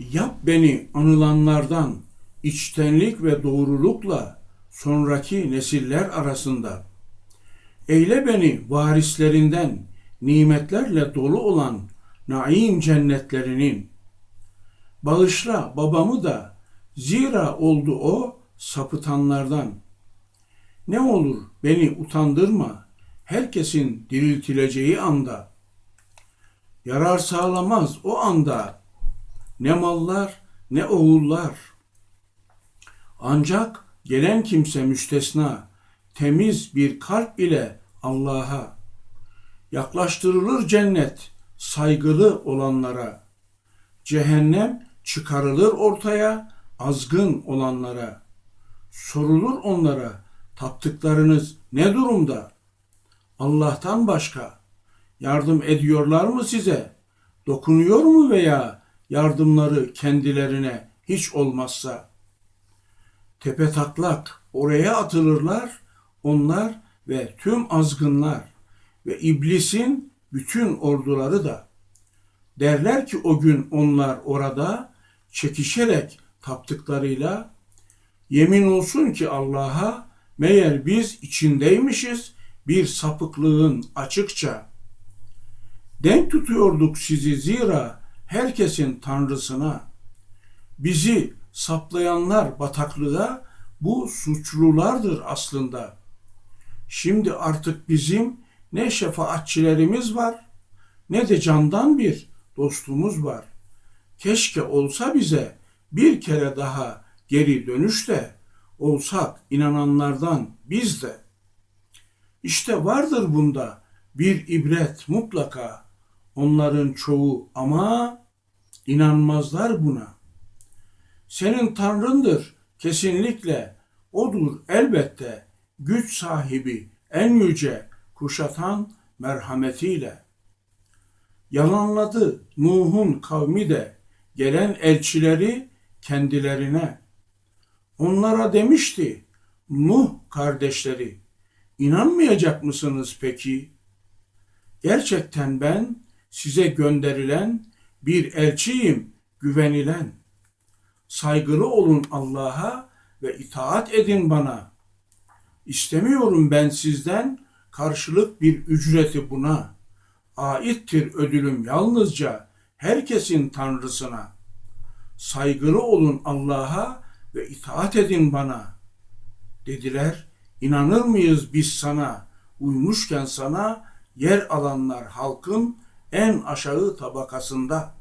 Yap beni anılanlardan içtenlik ve doğrulukla sonraki nesiller arasında. Eyle beni varislerinden nimetlerle dolu olan naim cennetlerinin. Bağışla babamı da zira oldu o sapıtanlardan. Ne olur beni utandırma herkesin diriltileceği anda. Yarar sağlamaz o anda ne mallar ne oğullar. Ancak gelen kimse müstesna, temiz bir kalp ile Allah'a. Yaklaştırılır cennet saygılı olanlara. Cehennem çıkarılır ortaya azgın olanlara. Sorulur onlara taptıklarınız ne durumda? Allah'tan başka yardım ediyorlar mı size? Dokunuyor mu veya yardımları kendilerine hiç olmazsa? Tepe taklak oraya atılırlar onlar ve tüm azgınlar ve iblisin bütün orduları da. Derler ki o gün onlar orada çekişerek taptıklarıyla yemin olsun ki Allah'a meğer biz içindeymişiz bir sapıklığın açıkça. Denk tutuyorduk sizi zira herkesin tanrısına. Bizi saplayanlar bataklığa bu suçlulardır aslında. Şimdi artık bizim ne şefaatçilerimiz var ne de candan bir dostumuz var. Keşke olsa bize bir kere daha geri dönüş de olsak inananlardan biz de. İşte vardır bunda bir ibret mutlaka. Onların çoğu ama inanmazlar buna. Senin Tanrındır kesinlikle. Odur elbette güç sahibi en yüce kuşatan merhametiyle. Yalanladı Nuh'un kavmi de gelen elçileri kendilerine. Onlara demişti Nuh kardeşleri inanmayacak mısınız peki? Gerçekten ben size gönderilen bir elçiyim güvenilen. Saygılı olun Allah'a ve itaat edin bana. İstemiyorum ben sizden karşılık bir ücreti buna. Aittir ödülüm yalnızca herkesin tanrısına. Saygılı olun Allah'a ve itaat edin bana. Dediler, inanır mıyız biz sana, uymuşken sana yer alanlar halkın en aşağı tabakasında.''